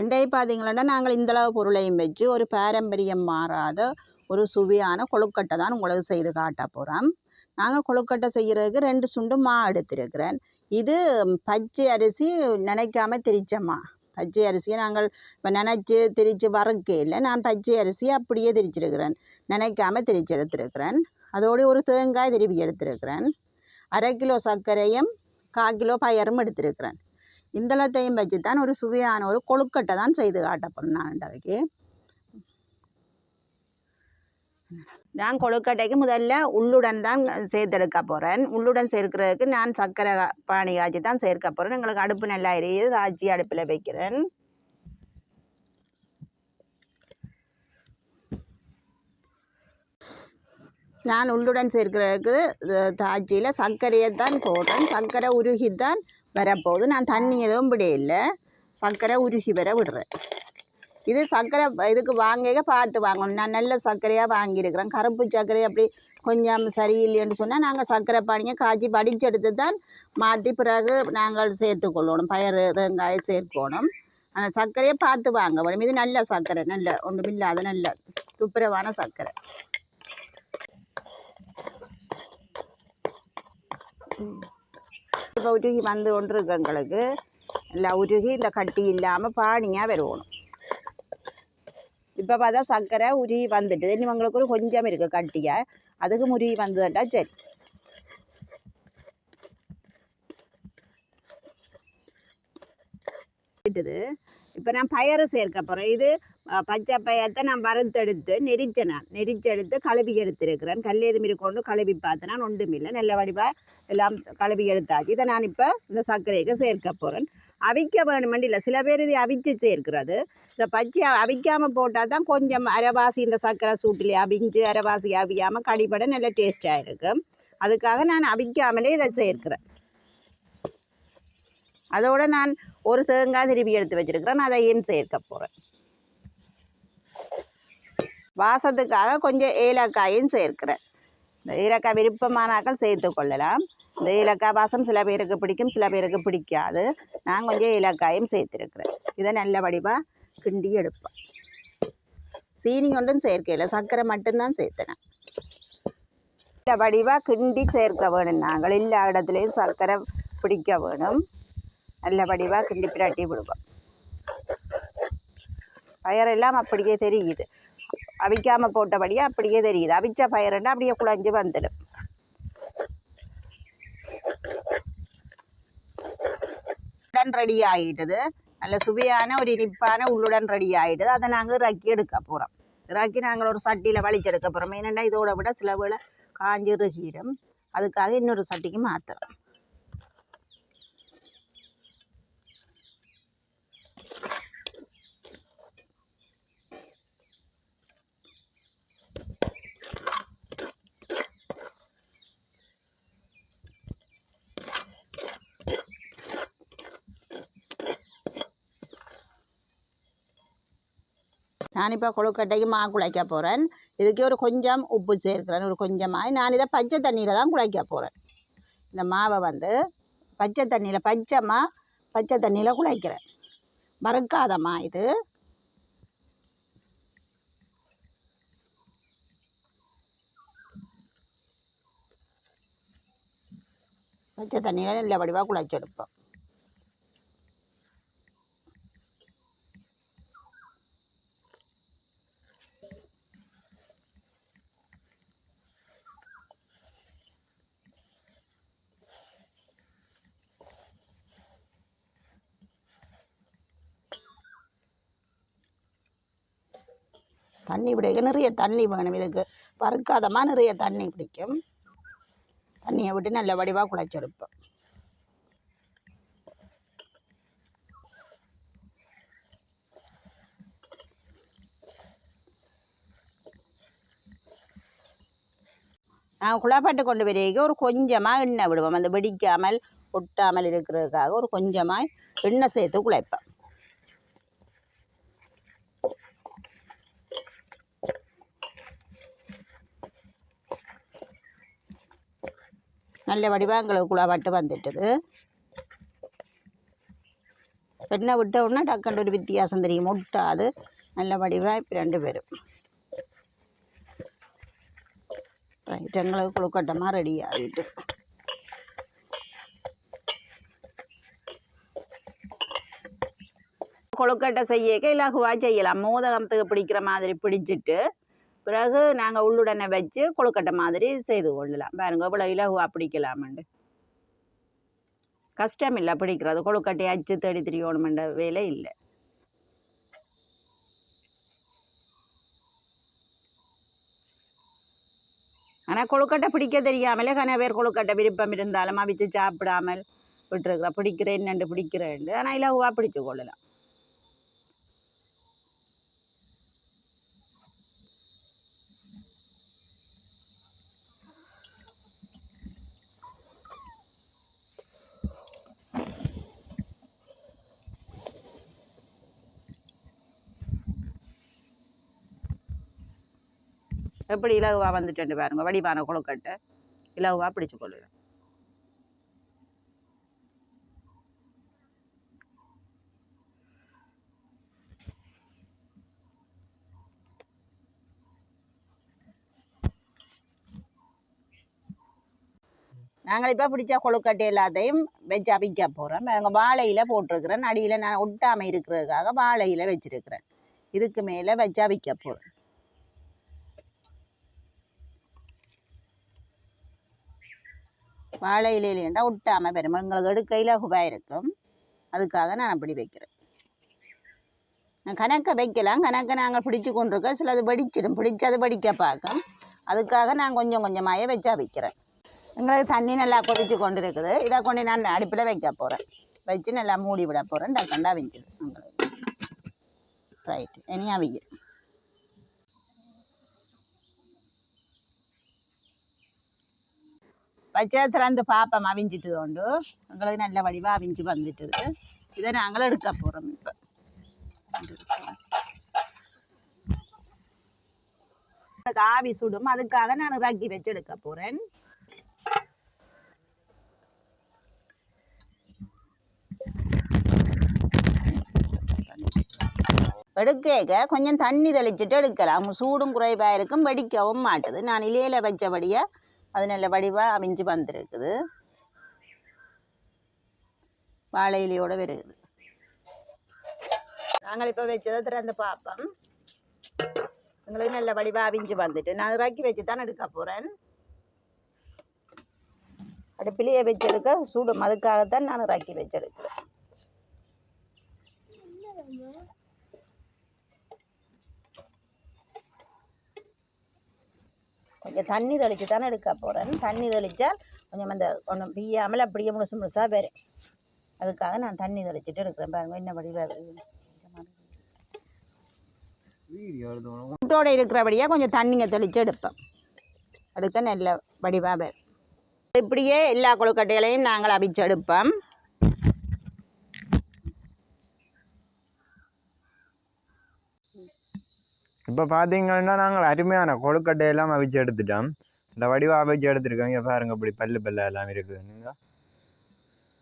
இன்றைய பார்த்தீங்களன்னா நாங்கள் இந்தளவு பொருளையும் வச்சு ஒரு பாரம்பரியம் மாறாத ஒரு சுவையான கொழுக்கட்டை தான் உங்களுக்கு செய்து காட்ட போகிறோம் நாங்கள் கொழுக்கட்டை செய்கிறதுக்கு ரெண்டு சுண்டு மா எடுத்திருக்கிறேன். இது பச்சை அரிசி நினைக்காம திரிச்ச மா பச்சை அரிசியை நாங்கள் இப்போ நினச்சி திரித்து வறுக்கையில் நான் பச்சை அரிசியை அப்படியே திரிச்சிருக்கிறேன். நினைக்காம திரிச்சு எடுத்திருக்கிறேன். அதோடு ஒரு தேங்காய் திருவி எடுத்திருக்கிறேன். அரை கிலோ சர்க்கரையும் கால் கிலோ பயரும் எடுத்திருக்கிறேன். இந்தளத்தையும் வச்சு தான் ஒரு சுவையான ஒரு கொழுக்கட்டை தான் செய்து காட்டப்படும் நான் நான் கொழுக்கட்டைக்கு முதல்ல உள்ளுடன் தான் சேர்த்தெடுக்க போகிறேன் உள்ளுடன் சேர்க்கிறதுக்கு நான் சர்க்கரை பானி காய்ச்சி தான் சேர்க்க போகிறேன் எங்களுக்கு அடுப்பு நல்லா எரியுது. காய்ச்சி அடுப்பில் வைக்கிறேன். நான் உள்ளுடன் சேர்க்கிறதுக்கு தாஜியில் சர்க்கரையை தான் போடுறேன். சர்க்கரை உருகி தான் வரப்போகுது. நான் தண்ணி எதுவும் இல்லை சர்க்கரை உருகி வர விடுறேன். இது சர்க்கரை இதுக்கு வாங்க பார்த்து வாங்கணும். நான் நல்ல சர்க்கரையாக வாங்கியிருக்கிறேன். கருப்பு சர்க்கரை அப்படி கொஞ்சம் சரியில்லைன்னு சொன்னால் நாங்கள் சர்க்கரை பானியை காய்ச்சி படிச்செடுத்து தான் மாற்றி பிறகு நாங்கள் சேர்த்துக்கொள்ளணும் பயறு தேங்காயை சேர்க்கணும். அந்த சர்க்கரையை பார்த்து வாங்க வேணும். இது நல்ல சர்க்கரை. நல்ல ஒன்றுமில்லாத நல்ல துப்புரவான சர்க்கரை. இப்போ உருகி வந்து கொண்டு இருக்கு எங்களுக்கு நல்லா உருகி இந்த கட்டி இல்லாமல் பானியாக வரணும் இப்போ பார்த்தா சர்க்கரை உருகி வந்துட்டு இனி உங்களுக்கு ஒரு கொஞ்சம் இருக்குது கட்டியாக அதுக்கு உருகி வந்ததுட்டா சரி இப்போ நான் பயறு சேர்க்க போகிறேன் இது பச்சை பயத்தை நான் வறுத்தெடுத்து நெரிச்சேன் நெரிச்செடுத்து கழுவி எடுத்திருக்கிறேன். கல்லேது மீறி கொண்டு கழுவி பார்த்தேன் நான் ஒன்றும் இல்லை. நல்ல வடிவாக எல்லாம் கழுவி எடுத்தாச்சு. இதை நான் இப்போ இந்த சர்க்கரைக்கு சேர்க்க போகிறேன் அவிக்க வேணுமெண்டு இல்லை. சில பேர் இதை அவிச்சு சேர்க்கிறது. இந்த பச்சை அவிக்காமல் போட்டால் தான் கொஞ்சம் அரைவாசி இந்த சர்க்கரை சூட்டிலே அவிஞ்சு அரைவாசி அவியாமல் கடிபட நல்ல டேஸ்ட்டாக இருக்கும். அதுக்காக நான் அவிக்காமலே இதை சேர்க்கிறேன். அதோடு நான் ஒரு தேங்காய் திருப்பி எடுத்து வச்சுருக்கிறேன். அதையும் சேர்க்க போகிறேன் வாசத்துக்காக கொஞ்சம் ஏலக்காயும் சேர்க்கிறேன். இந்த ஏலக்காய் விருப்பமானாக்கள் சேர்த்து கொள்ளலாம். இந்த ஏலக்காய் வாசம் சில பேருக்கு பிடிக்கும் சில பேருக்கு பிடிக்காது. நான் கொஞ்சம் ஏலக்காயும் சேர்த்துருக்குறேன். இதை நல்ல வடிவாக கிண்டி எடுப்பேன். சீனி கொண்டும் சேர்க்கையில் சர்க்கரை மட்டும்தான் சேர்த்தினேன் நல்ல வடிவாக கிண்டி சேர்க்க வேணும் நாங்கள். எல்லா இடத்துலையும் சர்க்கரை பிடிக்க வேணும். நல்ல வடிவாக கிண்டி பிரட்டி விடுவோம். பயரெல்லாம் அப்படியே தெரியுது. அவிக்காமல் போட்டபடியே அப்படியே தெரியுது. அவிச்ச பயிரெல்லாம் அப்படியே குழஞ்சு வந்துடும். உடன் ரெடி ஆகிட்டுது நல்ல சுவையான ஒரு இனிப்பான உள்ளுடன் ரெடி ஆகிட்டுது அதை நாங்கள் இறக்கி எடுக்க போகிறோம் இறக்கி நாங்கள் ஒரு சட்டியில் வலிச்செடுக்க போகிறோம் ஏன்னா இதோட விட சில வேளை காஞ்சி இறுகிடும் அதுக்காக இன்னொரு சட்டிக்கு மாற்றுறோம் நான் இப்போ கொழுக்கட்டைக்கு மா குழைக்க போகிறேன் இதுக்கே ஒரு கொஞ்சம் உப்பு சேர்க்கிறேன் ஒரு கொஞ்சமாக நான் இதை பச்சை தண்ணியில் தான் குழைக்க போகிறேன் இந்த மாவை வந்து பச்சை தண்ணியில் பச்சைமா பச்சை தண்ணியில் குழைக்கிறேன் மறக்காதம்மா மா இது பச்சை தண்ணியில் நல்ல வடிவாக குழைச்செடுப்போம் தண்ணி பிடிக்க நிறைய தண்ணி வேணும் இதுக்கு. பறக்காதமாக நிறைய தண்ணி பிடிக்கும். தண்ணியை விட்டு நல்ல வடிவாக குழைச்செடுப்போம் நான் குழாப்பாட்டு கொண்டு வரைக்கும் ஒரு கொஞ்சமாக எண்ணெய் விடுவோம். அந்த வெடிக்காமல் ஒட்டாமல் இருக்கிறதுக்காக ஒரு கொஞ்சமாக எண்ணெய் சேர்த்து குழைப்பேன் நல்ல வடிவாக எங்களுக்கு குழாப்பாட்டு வந்துட்டுது. எண்ணெய் விட்ட உடனே டக்குன்னு ஒரு வித்தியாசம் தெரியும். முட்டாது. நல்ல வடிவாக இப்போ ரெண்டு பேரும். ரைட் எங்களுக்கு குழுக்கட்டமாக ரெடி ஆகிட்டு கொழுக்கட்டை செய்யக்க இலகுவாக செய்யலாம். மோதகத்துக்கு பிடிக்கிற மாதிரி பிடிச்சிட்டு பிறகு நாங்கள் உள்ளுடனே வச்சு கொழுக்கட்டை மாதிரி செய்து கொள்ளலாம். பாருங்க இவ்வளோ இலகுவாக பிடிக்கலாமண்டு. கஷ்டம் இல்லை பிடிக்கிறது. கொழுக்கட்டை அச்சு தேடி திரியணுமென்ற வேலை இல்லை. ஆனால் கொழுக்கட்டை பிடிக்க தெரியாமலே கன பேர் கொழுக்கட்டை விருப்பம் இருந்தாலும் அவிச்சு சாப்பிடாமல் விட்டுருக்குறா. பிடிக்கிறேன் நண்டு பிடிக்கிறேன் ஆனால் இலகுவாக பிடிச்சு கொள்ளலாம். எப்படி இலகுவாக வந்துட்டு பாருங்க. வடிவான கொழுக்கட்டை. இலகுவாக பிடிச்சு கொள்ளுவேன் நாங்கள் இப்போ பிடிச்ச கொழுக்கட்டை எல்லாத்தையும் வச்சு அவிக்க போகிறோம் நாங்கள் வாழையில போட்டிருக்கிறேன். அடியில் நான் ஒட்டாமல் இருக்கிறதுக்காக வாழையில் வச்சிருக்கிறேன். இதுக்கு மேலே வச்சு அவிக்க போகிறேன் வாழை இலையிலேண்டா ஒட்டாமல் வரும் எங்களுக்கு எடுக்கையில் குபாய் இருக்கும். அதுக்காக நான் அப்படி வைக்கிறேன். நான் கணக்கை வைக்கலாம். கணக்கை நாங்கள் பிடிச்சி கொண்டிருக்கோம். சிலது படிச்சிடும் பிடிச்சி அது படிக்க பார்க்கும். அதுக்காக நான் கொஞ்சம் கொஞ்சமாக வச்சா வைக்கிறேன். எங்களுக்கு தண்ணி நல்லா கொதிச்சு கொண்டு இருக்குது இதை கொண்டு நான் அடுப்பில் வைக்க போகிறேன் வச்சு நல்லா மூடி விட போகிறேன் டக்கண்டா வெஞ்சிடு உங்களுக்கு ரைட் இனி வைக்கிறேன் வச்சா திறந்து பார்ப்போம் அவிஞ்சிட்டு உண்டு எங்களுக்கு நல்ல வடிவாக அவிஞ்சு வந்துட்டுது இதை நாங்கள் எடுக்க போகிறோம் இப்போ காவி ஆவி சுடும் அதுக்காக நான் ரக்கி வச்சு எடுக்க போகிறேன் எடுக்க கொஞ்சம் தண்ணி தெளிச்சிட்டு எடுக்கலாம் சூடும் குறைவாக இருக்கும் வெடிக்கவும் மாட்டுது நான் இலையில வச்சபடியே அது நல்ல வடிவாக அவிஞ்சு வந்திருக்குது. வாழை இலையோட வருகுது நாங்கள் இப்போ வச்சதை திறந்து பார்ப்போம். எங்களுக்கு நல்ல வடிவாக அவிஞ்சு வந்துட்டு. நான் இறக்கி வச்சு தான் எடுக்க போகிறேன் அடுப்பிலேயே வச்செடுக்க சூடும். அதுக்காகத்தான் நான் இறக்கி வச்செடுக்கிறேன். கொஞ்சம் தண்ணி தெளித்து தானே எடுக்க போகிறேன் தண்ணி தெளித்தால் கொஞ்சம் அந்த ஒன்றும் பிய்யாமல் அப்படியே முழுசு முழுசாக வரும். அதுக்காக நான் தண்ணி தெளிச்சிட்டு எடுக்கிறேன் பாருங்க என்ன வடிவாக கூட்டோட இருக்கிறபடியாக கொஞ்சம் தண்ணிங்க தெளித்து எடுப்பேன் எடுக்க நல்ல வடிவாக வரும். இப்படியே எல்லா கொழுக்கட்டைகளையும் நாங்கள் அவிச்சு எடுப்போம். இப்போ பார்த்தீங்கன்னா நாங்கள் அருமையான கொழுக்கட்டையெல்லாம் அவிச்சு எடுத்துட்டோம். இந்த வடிவாக அவிச்சு எடுத்துருக்கோம் இங்கே பாருங்க இப்படி பல்லு பல்ல எல்லாம் இருக்குதுங்க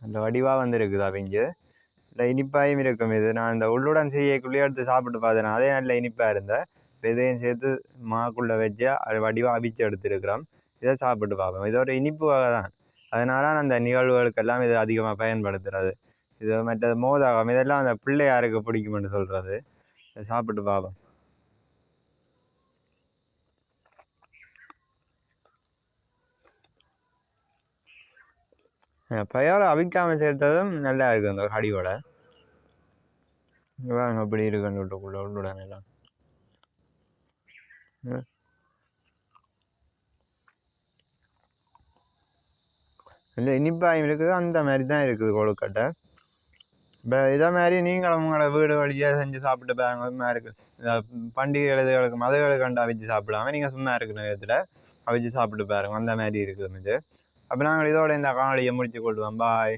அந்த வடிவாக வந்துருக்குது அவிஞ்சு. இந்த இனிப்பாயும் இருக்கும். இது நான் இந்த உள்ளுடன் செய்யக்குள்ளேயே எடுத்து சாப்பிட்டு பார்த்தேன். அதே நல்ல இனிப்பாக இருந்தேன் இதையும் சேர்த்து மாக்குள்ளே வச்சு அது வடிவாக அவிச்சு எடுத்துருக்குறோம். இதை சாப்பிட்டு பார்ப்போம். இது ஒரு இனிப்பு வகை தான் அதனால நான் அந்த நிகழ்வுகளுக்கெல்லாம் இது அதிகமாக பயன்படுத்துறது. இது மற்றது மோதகம். இதெல்லாம் அந்த பிள்ளையாருக்கு பிடிக்கும்னு சொல்கிறது சாப்பிட்டு பார்ப்போம். பையால் அவிக்காமல் சேர்த்ததும் நல்லா இருக்கு அந்த கடியோட. வாங்க அப்படி இருக்குன்னு உள்ளுக்குள்ள உள்ளுடன் எல்லாம் ம். இல்லை இனிப்பாயும் இருக்குது அந்த மாதிரி தான் இருக்குது கொழுக்கட்டை. இப்போ இதே மாதிரி நீங்களும் உங்களோட வீடு வழியாக செஞ்சு சாப்பிட்டு பாருங்க சும்மா இருக்கு. இந்த பண்டிகைகளுக்கு மதங்களுக்கு கண்டு அவிச்சு சாப்பிடாம நீங்கள் சும்மா இருக்கிற விதத்தில் அவிச்சு சாப்பிட்டு பாருங்க அந்த மாதிரி இருக்குது இது அப்போ நாங்கள் இதோட இந்த காணொலியை முடிச்சு கொள்வோம். பாய்